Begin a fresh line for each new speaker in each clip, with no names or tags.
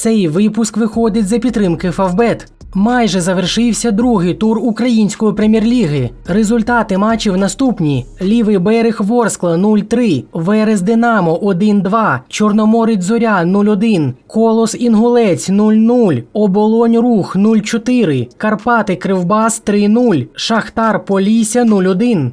Цей випуск виходить за підтримки Фавбет. Майже завершився другий тур української прем'єр-ліги. Результати матчів наступні: Лівий берег Ворскла 0-3, Верес Динамо 1-2, Чорноморець Зоря 0-1, Колос Інгулець 0-0, Оболонь Рух 0-4, Карпати Кривбас 3-0, Шахтар Полісся 0-1.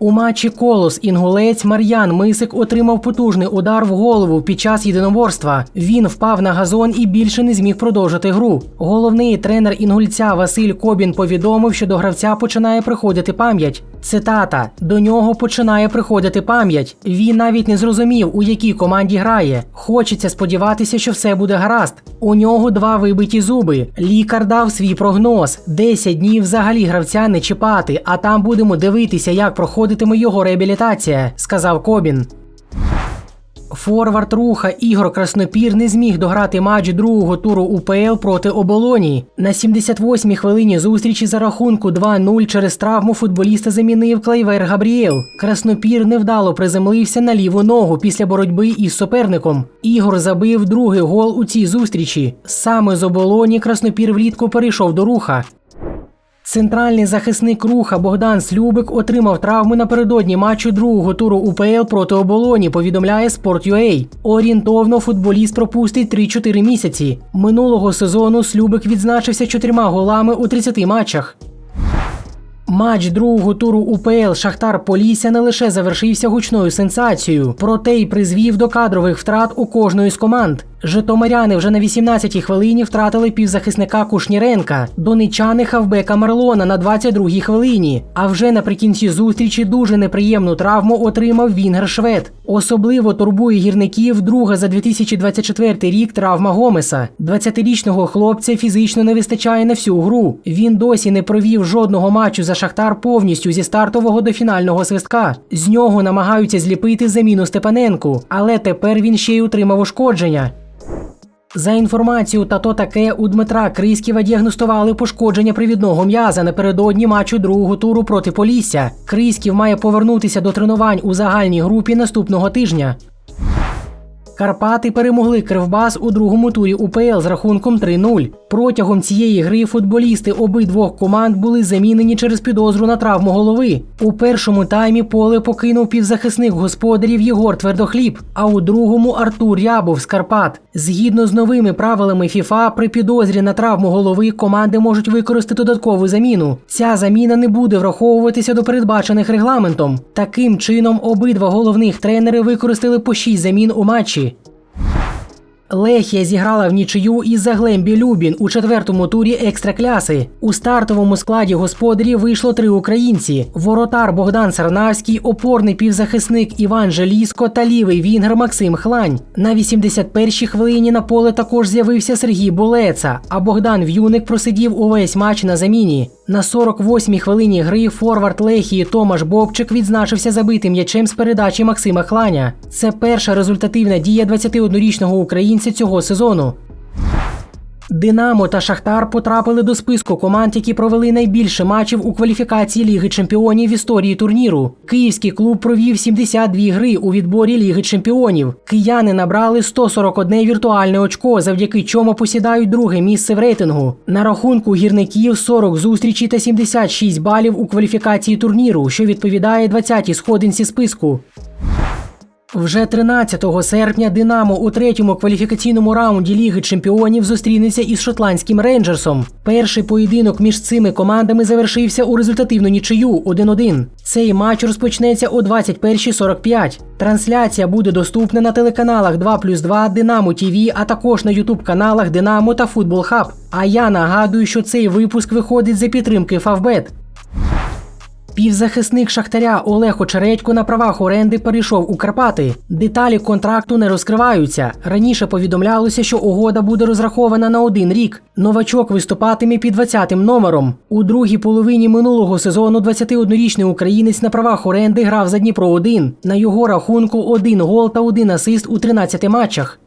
У матчі Колос Інгулець Мар'ян Мисик отримав потужний удар в голову під час єдиноборства. Він впав на газон і більше не зміг продовжити гру. Головний тренер інгульця Василь Кобін повідомив, що до гравця починає приходити пам'ять. Цитата: до нього починає приходити пам'ять. Він навіть не зрозумів, у якій команді грає. Хочеться сподіватися, що все буде гаразд. У нього два вибиті зуби. Лікар дав свій прогноз: 10 днів взагалі гравця не чіпати, а там будемо дивитися, як проходитиме його реабілітація, сказав Кобін. Форвард руха Ігор Краснопір не зміг дограти матч другого туру УПЛ проти оболоні. На 78-й хвилині зустрічі за рахунку 2-0 через травму футболіста замінив Клайвер Габрієл. Краснопір невдало приземлився на ліву ногу після боротьби із суперником. Ігор забив другий гол у цій зустрічі. Саме з оболоні Краснопір влітку перейшов до руха. Центральний захисник руха Богдан Слюбик отримав травми напередодні матчу другого туру УПЛ проти оболоні. Повідомляє Sport.ua. Орієнтовно футболіст пропустить 3-4 місяці. Минулого сезону Слюбик відзначився чотирма голами у 30 матчах. Матч другого туру УПЛ Шахтар Полісся не лише завершився гучною сенсацією, проте й призвів до кадрових втрат у кожної з команд. Житомиряни вже на 18-й хвилині втратили півзахисника Кушніренка, донечани хавбека Марлона на 22-й хвилині. А вже наприкінці зустрічі дуже неприємну травму отримав Вінгер Швед. Особливо турбує гірників друга за 2024 рік травма Гомеса. 20-річного хлопця фізично не вистачає на всю гру. Він досі не провів жодного матчу за Шахтар повністю зі стартового до фінального свистка. З нього намагаються зліпити заміну Степаненку, але тепер він ще й отримав ушкодження. За інформацією та то таке у Дмитра Криськіва діагностували пошкодження привідного м'яза напередодні матчу другого туру проти Полісся. Криськів має повернутися до тренувань у загальній групі наступного тижня. Карпати перемогли Кривбас у другому турі УПЛ з рахунком 3-0. Протягом цієї гри футболісти обидвох команд були замінені через підозру на травму голови. У першому таймі поле покинув півзахисник господарів Єгор Твердохліб, а у другому Артур Рябов з Карпат. Згідно з новими правилами ФІФА, при підозрі на травму голови команди можуть використати додаткову заміну. Ця заміна не буде враховуватися до передбачених регламентом. Таким чином, обидва головних тренери використали по 6 замін у матчі. Лехія зіграла в нічию із Заглембі Любін у четвертому турі екстракляси. У стартовому складі господарів вийшло три українці: воротар Богдан Сарнавський, опорний півзахисник Іван Желіско та лівий вінгер Максим Хлань. На 81-й хвилині на поле також з'явився Сергій Болеца, а Богдан В'юник просидів увесь матч на заміні. На 48-й хвилині гри форвард Лехії Томаш Бобчик відзначився забитим м'ячем з передачі Максима Хланя. Це перша результативна дія 21-річного українця цього сезону. Динамо та Шахтар потрапили до списку команд, які провели найбільше матчів у кваліфікації Ліги Чемпіонів в історії турніру. Київський клуб провів 72 гри у відборі Ліги Чемпіонів. Кияни набрали 141 віртуальне очко, завдяки чому посідають друге місце в рейтингу. На рахунку гірників 40 зустрічей та 76 балів у кваліфікації турніру, що відповідає 20-й сходинці списку. Вже 13 серпня Динамо у третьому кваліфікаційному раунді Ліги Чемпіонів зустрінеться із шотландським рейнджерсом. Перший поєдинок між цими командами завершився у результативну нічию 1-1. Цей матч розпочнеться о 21.45. Трансляція буде доступна на телеканалах 2+,2, Динамо ТВ, а також на ютуб каналах Динамо та Футбол Хаб. А я нагадую, що цей випуск виходить за підтримки Фавбет. Півзахисник Шахтаря Олег Очередько на правах оренди перейшов у Карпати. Деталі контракту не розкриваються. Раніше повідомлялося, що угода буде розрахована на один рік. Новачок виступатиме під 20-м номером. У другій половині минулого сезону 21-річний українець на правах оренди грав за Дніпро 1 На його рахунку один гол та один асист у 13 матчах.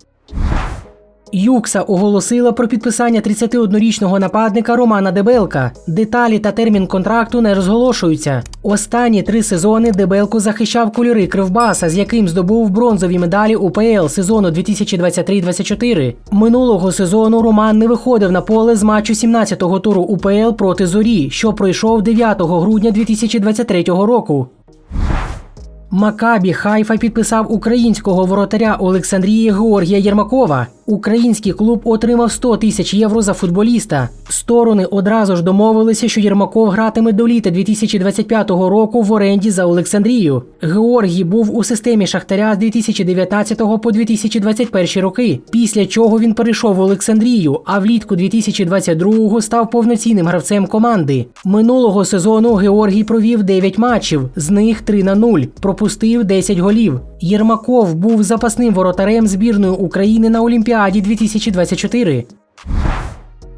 Юкса оголосила про підписання 31-річного нападника Романа Дебелка. Деталі та термін контракту не розголошуються. Останні три сезони Дебелко захищав кольори Кривбаса, з яким здобув бронзові медалі УПЛ сезону 2023-24. Минулого сезону Роман не виходив на поле з матчу 17-го туру УПЛ проти Зорі, що пройшов 9 грудня 2023 року. Макабі Хайфа підписав українського воротаря Олександрії Георгія Єрмакова. Український клуб отримав 100 тисяч євро за футболіста. Сторони одразу ж домовилися, що Єрмаков гратиме до літа 2025 року в оренді за Олександрію. Георгій був у системі Шахтаря з 2019 по 2021 роки. Після чого він перейшов в Олександрію, а влітку 2022 став повноцінним гравцем команди. Минулого сезону Георгій провів 9 матчів, з них 3 на 0, пропустив 10 голів. Єрмаков був запасним воротарем збірної України на Олімпіаді 2024.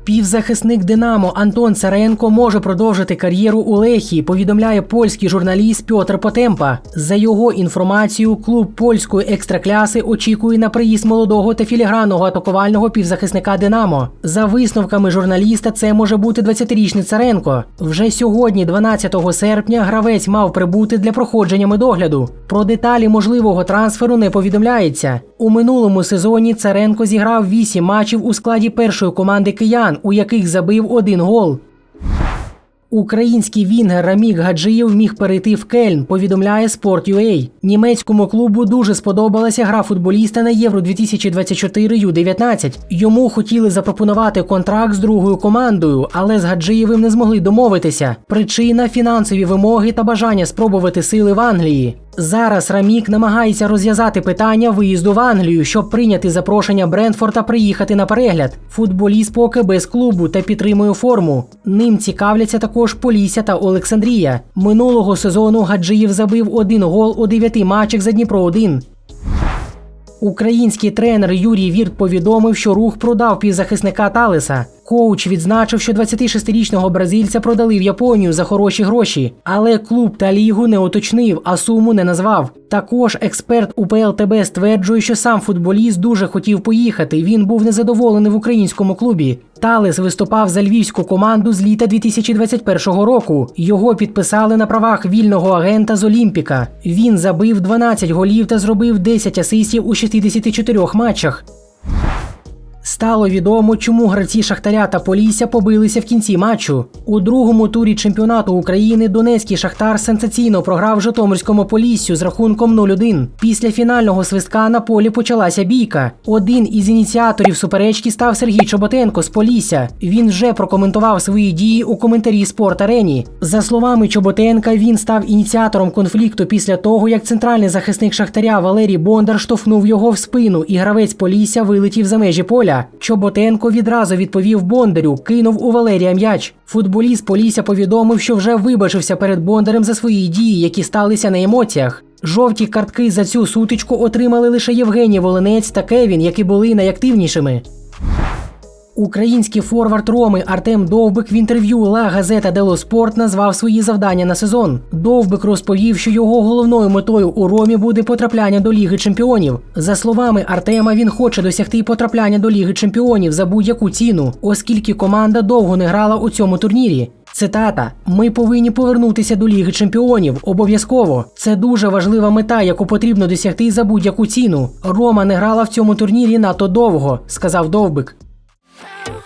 Півзахисник Динамо Антон Царенко може продовжити кар'єру у Лехії, повідомляє польський журналіст Пьотр Потемпа. За його інформацією, клуб польської екстракляси очікує на приїзд молодого та філігранного атакувального півзахисника Динамо. За висновками журналіста, це може бути 20-річний Царенко. Вже сьогодні, 12 серпня, гравець мав прибути для проходження медогляду. Про деталі можливого трансферу не повідомляється. У минулому сезоні Царенко зіграв 8 матчів у складі першої команди киян, у яких забив один гол. Український вінгер Рамік Гаджиєв міг перейти в Кельн, повідомляє Sport.ua. Німецькому клубу дуже сподобалася гра футболіста на Євро 2024 Ю-19. Йому хотіли запропонувати контракт з другою командою, але з Гаджиєвим не змогли домовитися. Причина фінансові вимоги та бажання спробувати сили в Англії. Зараз Рамік намагається розв'язати питання виїзду в Англію, щоб прийняти запрошення Брентфорда приїхати на перегляд. Футболіст поки без клубу та підтримує форму. Ним цікавляться також Полісся та Олександрія. Минулого сезону Гаджиєв забив один гол у дев'яти матчах за Дніпро 1 Український тренер Юрій Вірт повідомив, що рух продав півзахисника Талеса. Коуч відзначив, що 26-річного бразильця продали в Японію за хороші гроші, але клуб та лігу не уточнив, а суму не назвав. Також експерт УПЛТБ стверджує, що сам футболіст дуже хотів поїхати. Він був незадоволений в українському клубі. Талес виступав за львівську команду з літа 2021 року. Його підписали на правах вільного агента з Олімпіка. Він забив 12 голів та зробив 10 асистів у 64 матчах. Стало відомо, чому гравці Шахтаря та Полісся побилися в кінці матчу. У другому турі чемпіонату України Донецький Шахтар сенсаційно програв Житомирському Поліссю з рахунком 0-1. Після фінального свистка на полі почалася бійка. Один із ініціаторів суперечки став Сергій Чоботенко з Полісся. Він вже прокоментував свої дії у коментарі Спорт Арені. За словами Чоботенка, він став ініціатором конфлікту після того, як центральний захисник Шахтаря Валерій Бондар штовхнув його в спину, і гравець Полісся вилетів за межі поля. Чоботенко відразу відповів Бондарю, кинув у Валерія м'яч. Футболіст Полісся повідомив, що вже вибачився перед Бондарем за свої дії, які сталися на емоціях. Жовті картки за цю сутичку отримали лише Євгеній Волинець та Кевін, які були найактивнішими. Український форвард Роми Артем Довбик в інтерв'ю Ла Газета Дело Спорт назвав свої завдання на сезон. Довбик розповів, що його головною метою у Ромі буде потрапляння до Ліги Чемпіонів. За словами Артема, він хоче досягти потрапляння до Ліги Чемпіонів за будь-яку ціну, оскільки команда довго не грала у цьому турнірі. Цитата: Ми повинні повернутися до Ліги Чемпіонів. Обов'язково. Це дуже важлива мета, яку потрібно досягти за будь-яку ціну. Рома не грала в цьому турнірі надто довго, сказав Довбик. out.